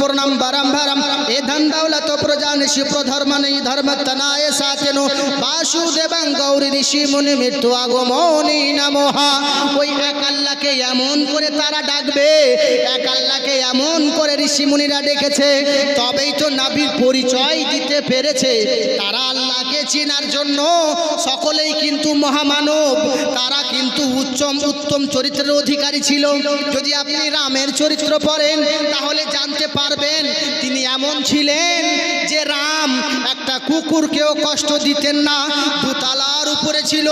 পূর্ণাং বারাম এ ধন গৌরী মুনি মৃত্যু ওই এক আল্লাহকে এমন করে তারা ডাকবে, এক আল্লাহকে এমন করে ডেকেছে। তবেই তো নাবির পরিচয় দিতে পেরেছে। তারা আল্লাহকে চেনার জন্য সকলেই কিন্তু মহামানব। তারা কিন্তু উচ্চম, উত্তম চরিত্রের অধিকারী ছিল। যদি আপনি রামের চরিত্র পড়েন তাহলে জানতে পারবেন তিনি এমন ছিলেন যে রাম একটা কুকুরকেও কষ্ট দিতেন না। দুতলার উপরে ছিল,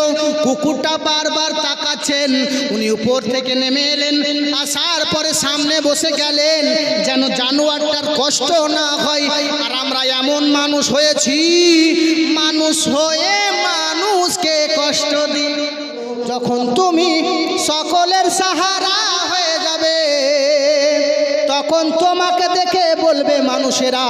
কুকুরটা বারবার তাকাচ্ছেন। উনি উপর থেকে নেমে এলেন, আসার পরে সামনে বসে গেলেন, যেন জানোয়ারটার কষ্ট না হয়। আর আমরা এমন মানুষ হয়েছি, মানুষ হয়ে মানুষকে কষ্ট দিই। যখন তুমি সকলের সাহারা তখন তোমাকে দেখে বলবে মানুষেরা,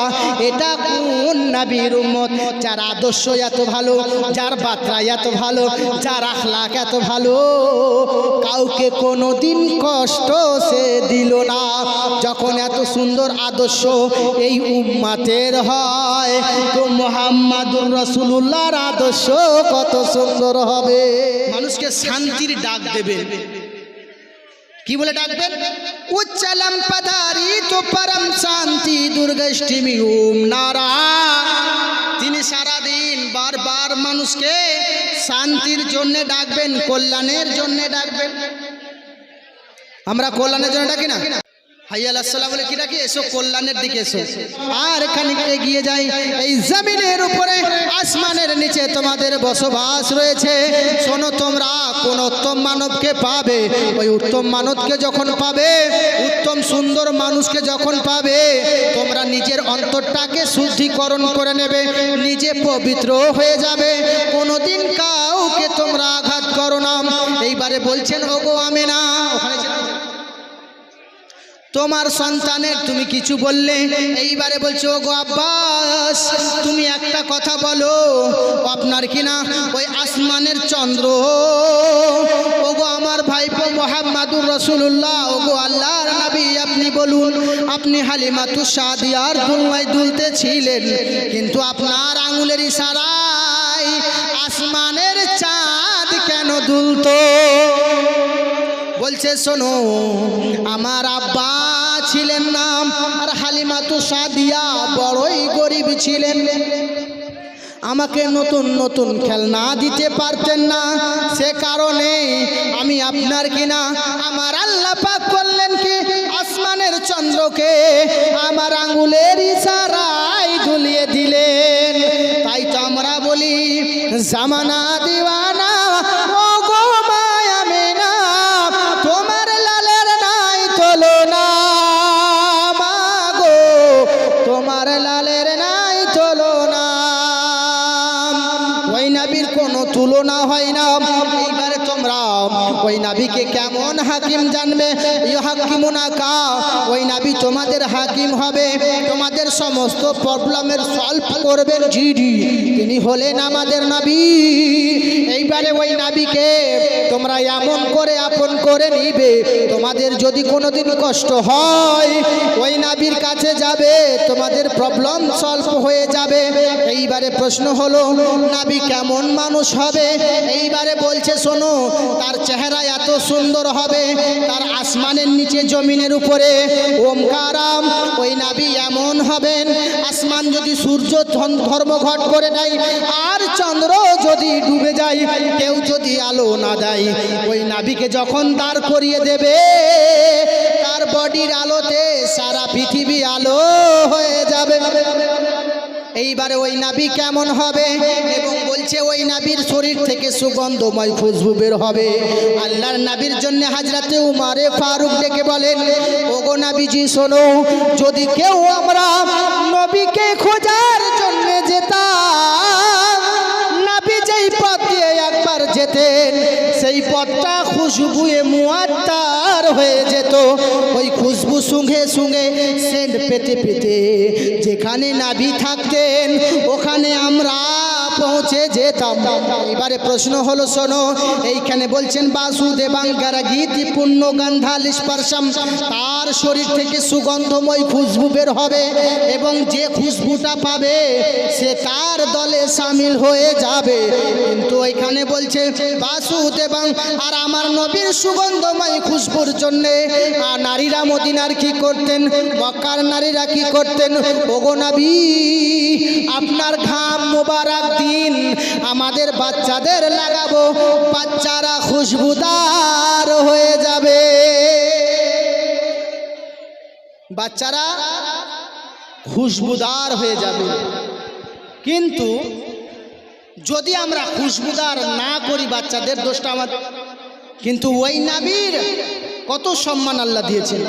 এটা কোন নাবির উম্মত? যার আদর্শ এত ভালো, যার বার্তা এত ভালো, যার আখলাক এত ভালো। কাউকে কোনো দিন কষ্ট সে দিল না। যখন এত সুন্দর আদর্শ এই উম্মাতের হয়, তো মোহাম্মদুর রসুল্লাহর আদর্শ কত সুন্দর হবে? মানুষকে শান্তির ডাক দেবে। কি বলে ডাকবেন? উচ্চলম পদারি তো পরম শান্তি দুর্গাষ্টমী ওম নারা তিনি সারাদিন বারবার মানুষকে শান্তির জন্য ডাকবেন, কল্যাণের জন্য ডাকবেন। আমরা কল্যাণের জন্য ডাকি না? বলে, কি এসো, কল্যাণের দিকে আর এগিয়ে যাই, এই জমিনের উপরে, আসমানের নিচে তোমাদের বসবাস রয়েছে। শোনো তোমরা, কোন উত্তম মানবকে পাবে। ওই উত্তম মানবকে যখন পাবে, উত্তম সুন্দর মানুষকে যখন পাবে, তোমরা নিজের অন্তরটাকে শুদ্ধিকরণ করে নেবে, নিজে পবিত্র হয়ে যাবে। কোনোদিন কাউকে তোমরা আঘাত করো না। এইবারে বলছেন, ওগো আমি না ওখানে। তোমার সন্তানের, তুমি কিছু বললে? এইবারে বলছো ও গো আব্বাস, তুমি একটা কথা বলো, আপনার কিনা ওই আসমানের চন্দ্র? ও গো আমার ভাইপো মোহাম্মদুর রসুল্লাহ ও গো আল্লাহর নবী, আপনি বলুন, আপনি হালিমাতু সাদিয়ার দুলমায় দুলতে ছিলেন কিন্তু আপনার আঙুলের ইশারায় আসমানের চাঁদ কেন দুলতো? বলছে, শোনো, আমার আব্বা ছিলেন না, আর হালিমা তো সাদিয়া বড়ই গরিব ছিলেন। আমাকে নতুন নতুন খেলনা দিতে পারতেন না, সে কারণে আমি আপনার কিনা, আমার আল্লাহ পাক করলেন কি, আসমানের চন্দ্রকে আমার আঙ্গুলের ইশারায় ঝুলিয়ে দিলেন। তাই তো আমরা বলি জামানা তুলনা হয় না। ওই নাবিকে কেমন হাকিম জানবে? হাকিমুনা কা ওই নাবি তোমাদের হাকিম হবে। তোমাদের সমস্ত প্রবলেমের সলভ করবেন জিডি তিনি হলেন আমাদের নাবি। এইবারে ওই নাবিকে তোমরা এমন করে আপন করে নিবে, তোমাদের যদি কোনোদিন কষ্ট হয়, ওই নাবির কাছে যাবে, তোমাদের প্রবলেম সলভ হয়ে যাবে। এইবারে প্রশ্ন হলো, নাবি কেমন মানুষ হবে? এইবারে বলছে, শোনো, তার চেহারা এত সুন্দর হবে। তার আসমানের নিচে, জমিনের উপরে। ওমকারাম, ওই নাবি এমন হবেন, আসমান যদি সূর্য ধর্মঘট করে দেয়, আর চন্দ্র যদি ডুবে যায়, কেউ যদি আলো না দেয়, ওই নাবিকে যখন দাঁড় করিয়ে দেবে, তার বডির আলোতে সারা পৃথিবী আলো হয়ে যাবে। এইবারে ওই নাবি কেমন হবে? এবং বলছে, ওই নাবির শরীর থেকে সুগন্ধময় খুশবু বের হবে। আল্লাহর নাবির জন্য হাজরাতে উমারে ফারুক ডেকে বলেন, ওগো নাবিজি শোনো, যদি কেউ আমরা নবীকে খোঁজার জন্য যেতাম নাবি যেই পথ দিয়ে একবার যেতেন সেই পথটা খুশবুয়ে মুয়াত্তার হয়ে যেত। ওই খুশবু শুঙে শুঙে সেন্ট পেতে পেতে যেখানে নাভি থাকতেন, ওখানে আমরা পৌঁছে যেতাম। এবারে প্রশ্ন হলো, শোনো, এইখানে বলছেন বাসুদেবাঙ্গারা গীতি পুণ্য গন্ধাল স্পর্শম তার শরীর থেকে সুগন্ধময় খুশবু বের হবে এবং যে খুশবুটা পাবে, সে তার দলে সামিল হয়ে যাবে। কিন্তু ওইখানে বলছে, বাসুদেবাং, আর আমার নবীর সুগন্ধময় খুশবুর জন্যে, আর নারীরা মদিনার কি করতেন? মক্কার নারীরা কি করতেন? ওগো নবী, আপনার ঘাম মোবারক আমাদের বাচ্চাদের লাগাবো। বাচ্চারা খুশবুদার হয়ে যাবে। বাচ্চারা খুশবুদার হয়ে যাবে। কিন্তু যদি আমরা খুশবুদার না করি, বাচ্চাদের দোষটা আমাদের কিন্তু ওই নাবির কত সম্মান আল্লাহ দিয়েছেন।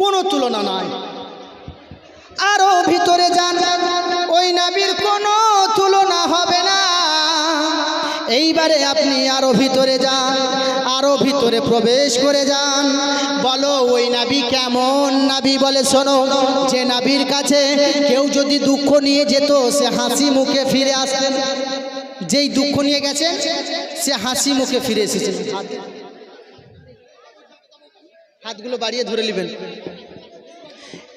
কোনো তুলনা নয় আরও ভিতরে যান। ওই নাবির কোনো এইবারে আপনি আরও ভিতরে যান, আরও ভিতরে প্রবেশ করে যান। বলো, ওই নাবি কেমন নাবি বলে শোনো। যে নাবির কাছে কেউ যদি দুঃখ নিয়ে যেত, সে হাসি মুখে ফিরে আসতেন। যেই দুঃখ নিয়ে গেছে, সে হাসি মুখে ফিরে এসেছে। হাতগুলো বাড়িয়ে ধরে নেবেন।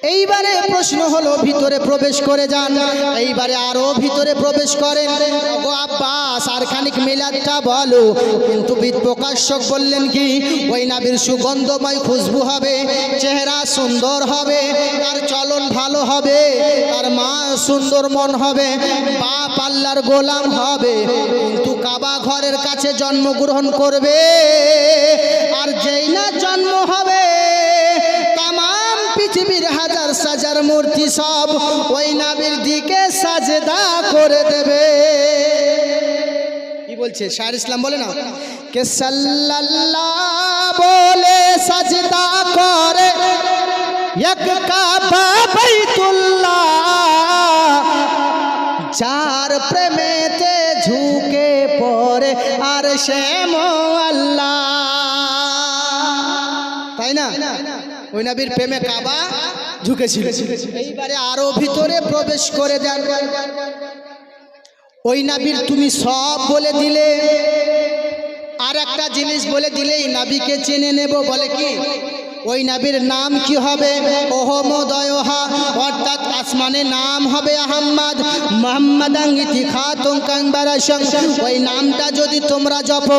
এইবারে প্রশ্ন হলো, ভিতরে প্রবেশ করে যান। এইবারে আরও ভিতরে প্রবেশ করেন। গো আব্বাস, আর খানিক মিলাদটা বলো। কিন্তু প্রকাশক বললেন কি, ওই নাবির সুগন্ধময় খুশবু হবে, চেহারা সুন্দর হবে, তার চলন ভালো হবে, তার মা সুন্দর মন হবে, বাপ আল্লাহর গোলাম হবে, কিন্তু কাবা ঘরের কাছে জন্মগ্রহণ করবে। সব ওই নাবির দিকে সাজদা করে দেবে। কি বলছে? শাহর ইসলাম বলে না? কে সাল্লাল্লাহ বলে সাজদা করে। এক কাবা বাইতুল্লাহ। যার প্রেমেতে ঝুঁকে পড়ে আর সে আল্লাহ তাই না? ওই নবীর প্রেমে কাবা ঝুঁকেছিল এইবারে আরও ভিতরে প্রবেশ করে দেন। ওই নাবির তুমি সব বলে দিলে। আর একটা জিনিস বলে দিলে, এই নাবিকে চেনে নেব বলে কি? ওই নাবির নাম কি হবে? ওহমদয়হা অর্থাৎ আসমানের নাম হবে আহম্মদ। মোহাম্মদ কাংবারাসং ওই নামটা যদি তোমরা জপো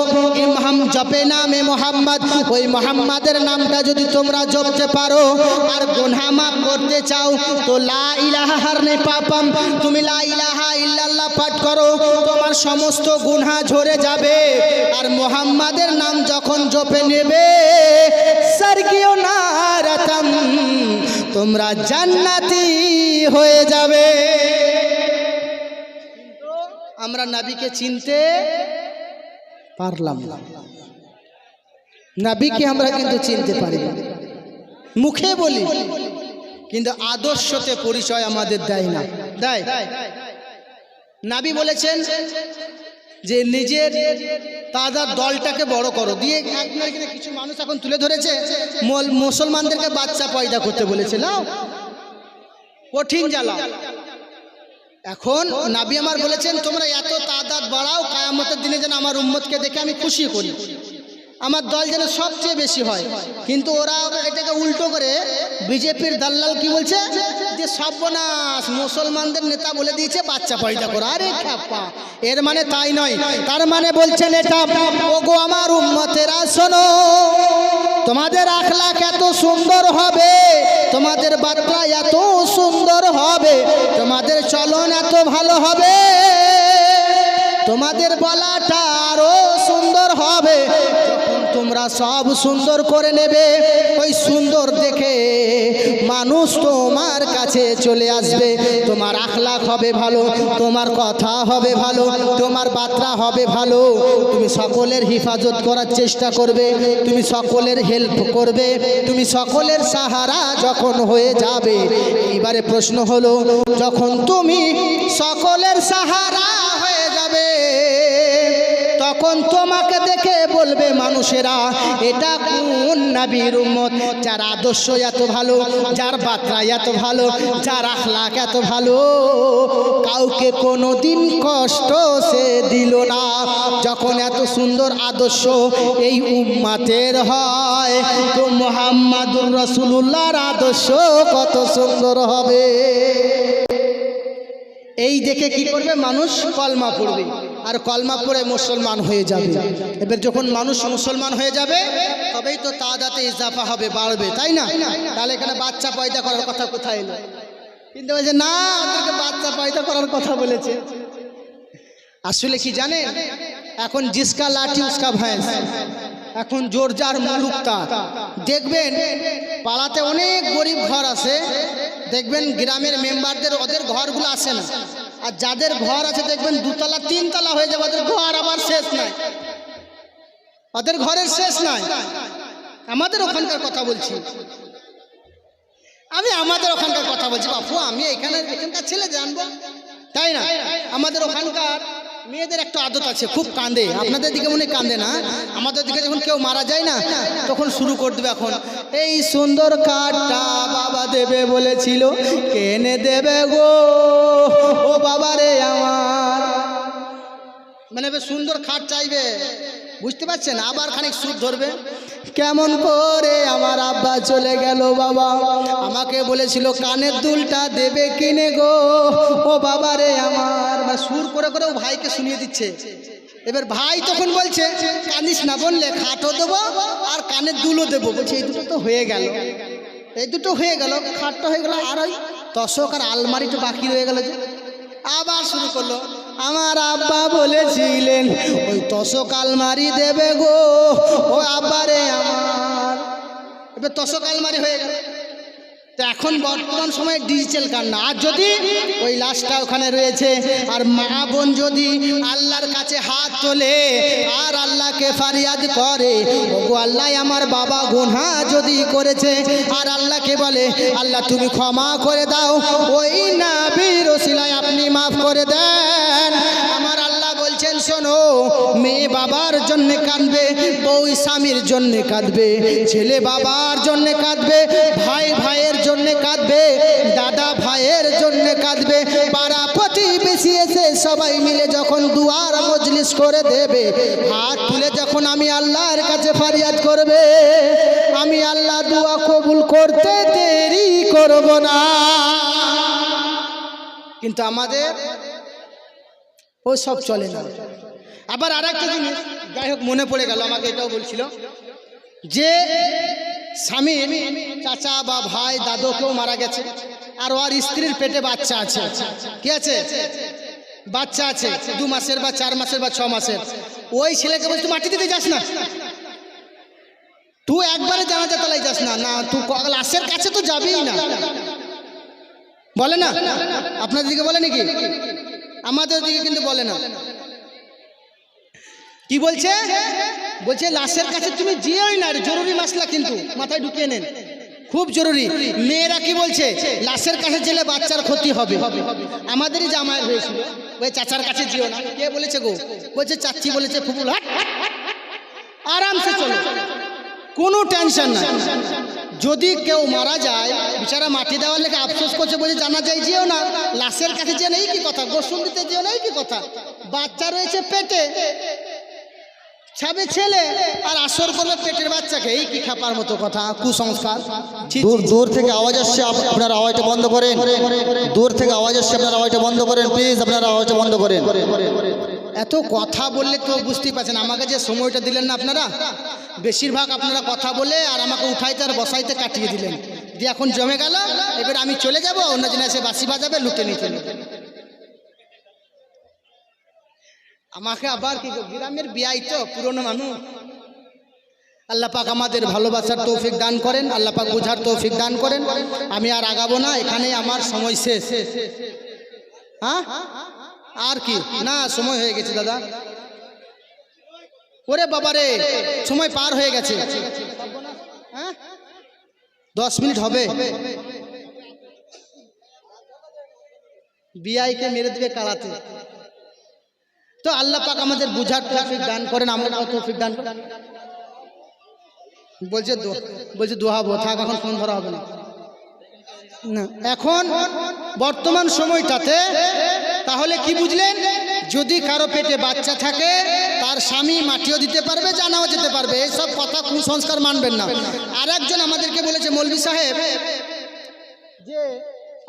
জপে নামে মোহাম্মদ। ওই মোহাম্মদের নামটা যদি তোমরা জপতে পারো, আর গুনহা মাফ করতে চাও, তো লা ইলাহা হারনে পাপাম। তুমি লা ইলাহা পাঠ করো, তোমার সমস্ত গুনহা ঝরে যাবে। আর মোহাম্মদের নাম যখন জপে নেবে স্বর্গীয় নারাতাম, তোমরা জান্নাতি হয়ে যাবে। আমরা নাবিকে চিনতে পারলাম নাবিকে আমরা কিন্তু চিনতে পারি মুখে বলি, কিন্তু আদর্শতে পরিচয় আমাদের দেয় না। দেয়। নাবি বলেছেন যে নিজের তাদের দলটাকে বড় করো। দিয়ে কিছু মানুষ এখন তুলে ধরেছে। মুসলমানদেরকে বাচ্চা পয়দা করতে বলেছে। নাও। কঠিন জ্বালা। এখন নাবি আমার বলেছেন, তোমরা এত তাদাদ বাড়াও, কায়ামতের দিনে যেন আমার উম্মতকে দেখে আমি খুশি করি। আমার দল যেন সবচেয়ে বেশি হয়। কিন্তু ওরা এটাকে উল্টো করে, বিজেপির দাল্লাল কি বলছে? যে সর্বনাশ, মুসলমানদের নেতা বলে দিয়েছে, বাচ্চা পয়দা করা। আরে খ্যাপা। এর মানে তাই নয়। তার মানে বলছেন এটা, ওগো আমার উম্মতেরা, শোনো, তোমাদের আখলাখ এত সুন্দর হবে, তোমাদের বার্তা এত সুন্দর হবে, তোমাদের চলন এত ভালো হবে, তোমাদের বলাটা আরও সুন্দর হবে তোমরা সব সুন্দর করে নেবে। ওই সুন্দর দেখে মানুষ তোমার কাছে চলে আসবে। তোমার আখলাখ হবে ভালো, তোমার কথা হবে ভালো, তোমার বার্তা হবে ভালো। তুমি সকলের হিফাজত করার চেষ্টা করবে, তুমি সকলের হেল্প করবে, তুমি সকলের সাহারা যখন হয়ে যাবে। এবারে প্রশ্ন হলো, যখন তুমি সকলের সাহারা হয়ে যাবে, তখন তোমাকে বলবে মানুষেরা, এটা কোন নাবির উম্মত? যার আদর্শ এত ভালো, যার বার্তা এত ভালো, যার আখলাক এত ভালো, কাউকে কোনো দিন কষ্ট সে দিল না। যখন এত সুন্দর আদর্শ এই উম্মাতের হয়, তো মোহাম্মদুর রসুল্লাহর আদর্শ কত সুন্দর হবে। এই দেখে কি করবে মানুষ? কলমা পড়বে। আর কলমা পড়ে মুসলমান হয়ে যাবে। এবার যখন মানুষ মুসলমান হয়ে যাবে, তবেই তো তাদাতে ইজাফা হবে, বাড়বে, তাই না? তাহলে এখানে বাচ্চা পয়দা করার কথা কোথায় এলো? কিন্তু বলছে, না ওদেরকে বাচ্চা পয়দা করার কথা বলেছে। আসলে কি জানেন? এখন জিসকা লাঠি, উসকা ভ্যাঁস। এখন জোর যার মুলুকতা দেখবেন, পাড়াতে অনেক গরিব ঘর আছে। দেখবেন গ্রামের মেম্বারদের ওদের ঘরগুলো আসে না? আর যাদের ঘর আছে দেখবেন দুতলা, তিনতলা হয়ে যাবে, ওদের ঘর আবার শেষ নাই। ওদের ঘরের শেষ নাই। আমাদের ওখানকার কথা বলছি। আমি আমাদের ওখানকার কথা বলছি। বাপু, আমি এখানে, এখানকার ছেলে জানব তাই না? আমাদের ওখানকার মেয়েদের একটা আদত আছে, খুব কাঁদে। আপনাদের দিকে মনে কাঁদে না? আমাদের দিকে যখন কেউ মারা যায় না, তখন শুরু করে দেবে এখন, এই সুন্দর কাঠটা বাবা দেবে বলেছিল, কেনে দেবে গো? ও বাবা রে আমার। মানে সুন্দর খাট চাইবে। বুঝতে পারছেন? আবার খানিক সুদ ধরবে। কেমন করে আমার আব্বা চলে গেল বাবা। আমাকে বলেছিল, কানের দুলটা দেবে কিনে গো। ও বাবা রে আমার সুর করে করে ও ভাইকে শুনিয়ে দিচ্ছে। এবার ভাই তখন বলছে কানিস না বললে খাটও দেবো আর কানের দুলও দেবো। বলছে, এই দুটো তো হয়ে গেল। এই দুটো হয়ে গেল, খাটটা হয়ে গেল, আর ওই তশক আর আলমারিটা বাকি রয়ে গেল যে। আবার শুরু করল। আমার আব্বা বলেছিলেন, ওই তসক আলমারি দেবে গো, ও আব্বারে আমার। এবার তসক আলমারি হয়ে গেল। তো এখন বর্তমান সময়ে ডিজিটাল কান্না আর যদি ওই লাশটা ওখানে রয়েছে, আর মা বোন যদি আল্লাহর কাছে হাত তোলে, আর আল্লাহকে ফারিয়াদ করে, ওগো আল্লাহ আমার বাবা, গুনহা যদি করেছে, আর আল্লাহকে বলে, আল্লাহ তুমি ক্ষমা করে দাও। ওই না বিরসিলায় আপনি মাফ করে দেন। আমার আল্লাহ বলছেন, শোনো, মেয়ে বাবার জন্যে কাঁদবে, বউ স্বামীর জন্যে কাঁদবে, ছেলে বাবার জন্যে কাঁদবে, ভাই ভাইয়ের কাঁদবে, দাদা ভাইয়ের জন্য কাঁদবে, পাড়া প্রতিবেশী এসে সবাই মিলে যখন দুয়ার মজলিস করে দেবে, হাত তুলে যখন আমি আল্লাহর কাছে ফারিয়াদ করবে, আমি আল্লাহ দুয়া কবুল করতে দেরি করব না। কিন্তু আমাদের, ও সব চলে না। আবার আর একটা জিনিস, যাই হোক মনে পড়ে গেল, আমাকে এটাও বলছিল, যে স্বামী চাচা বা ভাই দাদু কেউ মারা গেছে। আর ওর স্ত্রীর পেটে বাচ্চা আছে। কি আছে? বাচ্চা আছে। দু মাসের বা চার মাসের বা ছ মাসের। ওই ছেলেকে বলছি, তুই মাটি দিতে যাস না। তুই একবারে জানাজা তলায় যাস না। না, তুই লাশের কাছে তো যাবেই না। বলে না? আপনাদের দিকে বলে নাকি? আমাদের দিকে কিন্তু বলে না। কি বলছে? বলছে, লাশের কাছে তুমি যেওই না জরুরি মাসলা কিন্তু। মাথায় ঢুকিয়ে নেন। খুব জরুরি। মেয়েরা কি বলছে? লাশের কাছে গেলে বাচ্চার ক্ষতি হবে। আমাদেরই জামায়ের হয়েছিল। ওই চাচার কাছে যেও না। কে বলেছে গো? বলছে চাচ্ছি বলেছে ফুপুল আরামসে চলো। কোনো টেনশন নাই যদি কেউ মারা যায়, বিচারা মাটি দেওয়ার লেগে আফসোস করছে বলে জানা যায়, যেও না। লাশের কাছে যে নেই কি কথা? গোসল দিতে যেও নেই কি কথা? বাচ্চা রয়েছে পেটে। ছাবে ছেলে আর আসর করবে পেটের বাচ্চাকে এই কি খাপার মতো কথা কুসংস্কার? দূর দূর থেকে আওয়াজ আসছে আপ- আপনারা আওয়াজটা বন্ধ করেন। দূর থেকে আওয়াজ আসছে আপনারা আওয়াজটা বন্ধ করেন। প্লিজ আপনারা আওয়াজটা বন্ধ করেন। এত কথা বললে তো বুঝতেই পারছেন আমাকে যে সময়টা দিলেন না আপনারা? বেশিরভাগ আপনারা কথা বলে আর আমাকে উঠাইতে আর বসাইতে কাটিয়ে দিলেন। দিয়ে এখন জমে গেল এবার আমি চলে যাব অন্য দিন এসে বাসি বাজাবে লুটে নিয়ে চলে যাবে। আমাকে আবার কি গ্রামের বিয়াই তো, পুরনো মানুষ। আল্লাহ পাক আমাদের ভালোবাসার তৌফিক দান করেন, আল্লাহ পাক বোঝার তৌফিক দান করেন। আমি আর আগাবো না, এখানেই আমার সময় শেষ। হ্যাঁ? আর কি? না, সময় হয়ে গেছে, দাদা। ওরে বাবা রে সময় পার হয়ে গেছে। হ্যাঁ? দশ মিনিট হবে। বিআইকে মেরে দিবে কাড়াতে তো আল্লাহ পাক আমাদের বুঝার তৌফিক দান করেন আমরা তৌফিক দান করেন। বলছে বলছে দোহাবো থাক, এখন ফোন ধরা হবে না। না, এখন বর্তমান সময়টাতে তাহলে কি বুঝলেন? যদি কারও পেটে বাচ্চা থাকে, তার স্বামী মাটিও দিতে পারবে, জানাও যেতে পারবে এইসব কথা কুসংস্কার মানবেন না। আর একজন আমাদেরকে বলেছে, মৌলভী সাহেব, যে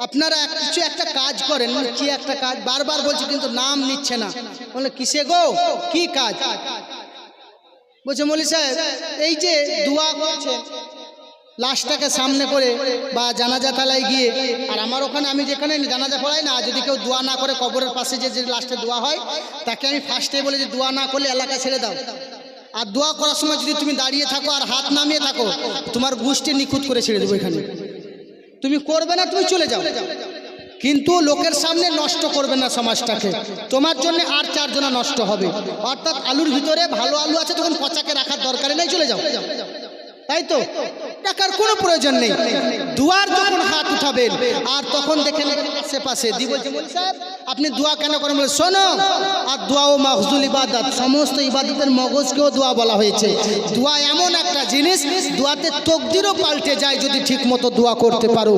আপনারা কিছু একটা কাজ করেন বলে, কি একটা কাজ? বারবার বলছে কিন্তু নাম নিচ্ছে না। বলে কিসে গো? কি কাজ? বলছে মলি সাহেব এই যে দোয়া করছে লাশটাকে সামনে করে বা জানাজা তালায় গিয়ে আর আমার ওখানে আমি যেখানে জানাজা পড়াই না যদি কেউ দোয়া না করে কবরের পাশে যে যে লাস্টে দোয়া হয় তাকে আমি ফার্স্টে বলে যে দোয়া না করলে এলাকা ছেড়ে দাও। আর দোয়া করার সময় যদি তুমি দাঁড়িয়ে থাকো আর হাত নামিয়ে থাকো তোমার গোষ্ঠী নিখুঁত করে ছেড়ে দেবো এখানে। তুমি করবে না, তুমি চলে যাও। কিন্তু লোকের সামনে নষ্ট করবে না সমাজটাকে। তোমার জন্য আর চারজনা নষ্ট হবে। অর্থাৎ আলুর ভিতরে ভালো আলু আছে, তখন পচাকে রাখার দরকারে নেই, চলে যাও। তাই তো? টাকার কোনো প্রয়োজন নেই। দুয়ার যখন হাত উঠাবেন, আর তখন দেখেন আশেপাশে দি বলছে সাহেব, আপনি দোয়া কেন করেন? বলে, শোনো, আর দোয়া ও মাহজুল ইবাদত, সমস্ত ইবাদতের মগজকেও দোয়া বলা হয়েছে। দোয়া এমন একটা জিনিস, দোয়াতে তকদিরও পাল্টে যায় যদি ঠিক মতো দোয়া করতে পারো।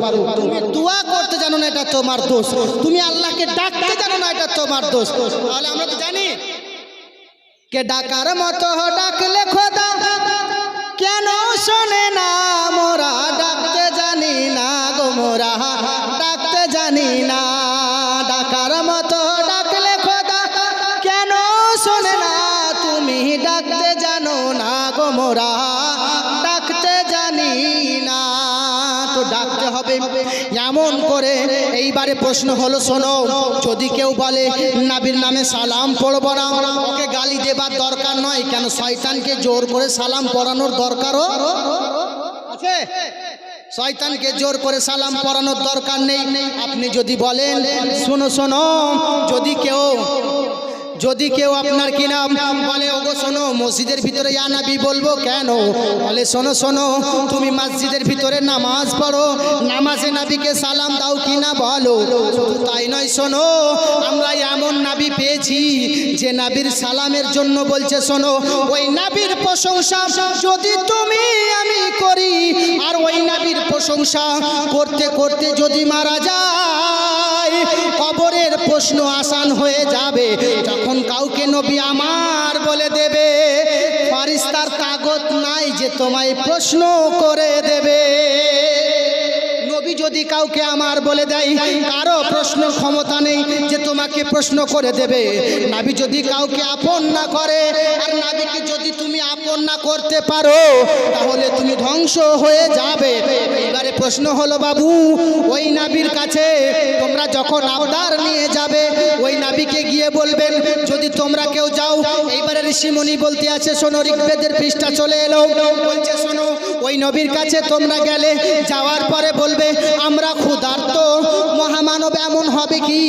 দোয়া করতে জানো না, এটা তোমার দোষ। তুমি আল্লাহকে ডাকতে জানো না, এটা তোমার দোষ। তাহলে আমরা তো জানি? কে ডাকার মতো ডাকলে খোদা কেন শোনে না এইবারে প্রশ্ন হলো, শোনো, যদি কেউ বলে, নাবির নামে সালাম পড়ব না, ওকে গালি দেবার দরকার নয়, কেন শয়তানকে জোর করে সালাম পড়ানোর দরকারও আছে? শয়তানকে জোর করে সালাম পড়ানোর দরকার নেই। আপনি যদি বলেন, শোনো শোনো, যদি কেউ যদি কেউ আপনার কি নাম বলে, ওগো শোনো, মসজিদের ভিতরে ইয়া নাবি বলব কেন? বলে, শোনো শোনো, তুমি মসজিদের ভিতরে নামাজ পড়ো, নামাজে নাবিকে সালাম দাও কি না বলো? তাই নয়, শোনো, আমরা এমন নাবি পেয়েছি যে নাবির সালামের জন্য বলছে, শোনো, ওই নাবির প্রশংসা যদি তুমি আমি করি, আর ওই নাবির প্রশংসা করতে করতে যদি মারা যায় কবরের প্রশ্ন আসান হয়ে যাবে। যখন কাউকে নবী আমার বলে দেবে, ফারিস্তার কাগজ নাই যে তোমায় প্রশ্ন করে দেবে। কাউকে আমার বলে দেয়, কারও প্রশ্ন ক্ষমতা নেই যে তোমাকে প্রশ্ন করে দেবে। নাবি যদি কাউকে আপন না করে, আর নাবিকে যদি তুমি আপন না করতে পারো, তাহলে তুমি ধ্বংস হয়ে যাবে। এবারে প্রশ্ন হলো, বাবু, ওই নাবির কাছে তোমরা যখন আবদার নিয়ে যাবে, ওই নাবিকে গিয়ে বলবেন, যদি তোমরা কেউ যাও। এইবারে ঋষিমণি বলতে আছে, শোনো, ঋগ্বেদের পৃষ্ঠা চলে এলো। বলছে, শোনো, ওই নবীর কাছে তোমরা গেলে, যাওয়ার পরে বলবে আমরা ক্ষুধার্ত? মহামানব এমন হবে কি?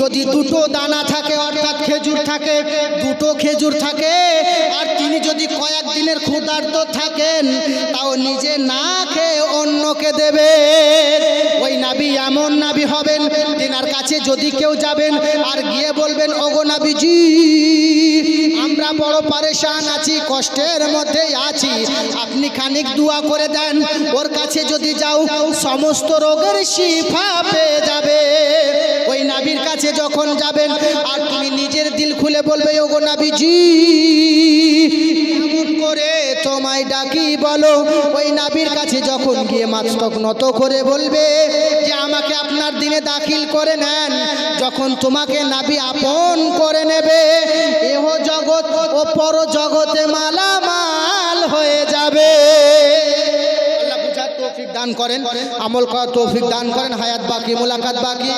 যদি দুটো দানা থাকে, অর্থাৎ খেজুর থাকে, দুটো খেজুর থাকে, আর তিনি যদি কয়েক দিনের ক্ষুধার্ত থাকেন, তাও নিজে না খেয়ে অন্যকে দেবে। ওই নাবি এমন নাবি হবেন, তেনার কাছে যদি কেউ যাবেন আর গিয়ে বলবেন, ওগো নাবিজি আমরা বড় পারেশান আছি, কষ্টের মধ্যে আছি। আপনি খানিক দোয়া করে দেন, ওর কাছে যদি যাও, সমস্ত রোগের শিফা পেয়ে যাবে। ওই নাবির কাছে যখন যাবেন, আর তুমি নিজের দিল খুলে বলবে, ওগো নাবিজি করে তোমায় ডাকি বলো? ওই নাবির কাছে যখন গিয়ে মাস্তক নত করে বলবে আপনার দিনে দাখিল করে নেন। যখন তোমাকে নাবি আপন করে নেবে, এহ জগৎ ও পর জগতে মালামাল হয়ে যাবে। দান করেন, আমল করার তৌফিক দান করেন, হায়াত বাকি, মোলাকাত বাকি।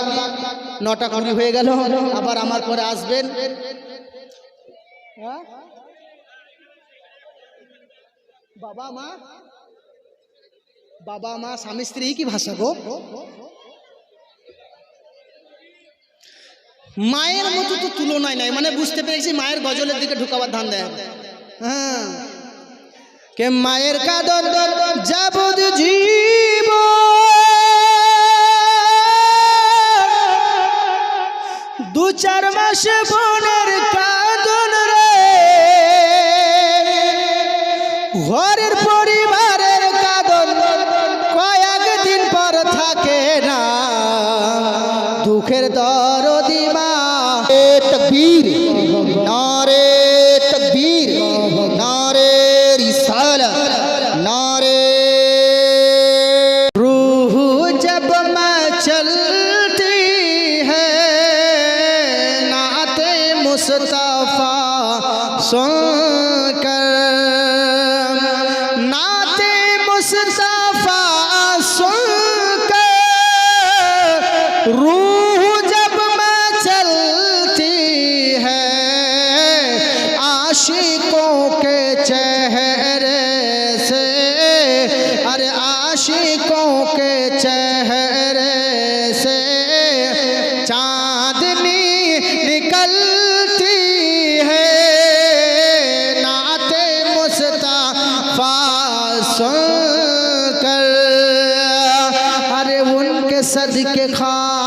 নটা কুড়ি হয়ে গেল, আবার আমার পরে আসবেন। হ্যাঁ? বাবা মা? বাবা মা, স্বামী, স্ত্রী কি ভাষা গো? মায়ের মতো তো তুলনায় নাই। মানে বুঝতে পেরেছি মায়ের গজলের দিকে ঢুকাবার ধান দেয় হ্যাঁ। কে মায়ের কাদর যাবদ জীব। দু চার মাস বোনের দিকে খা।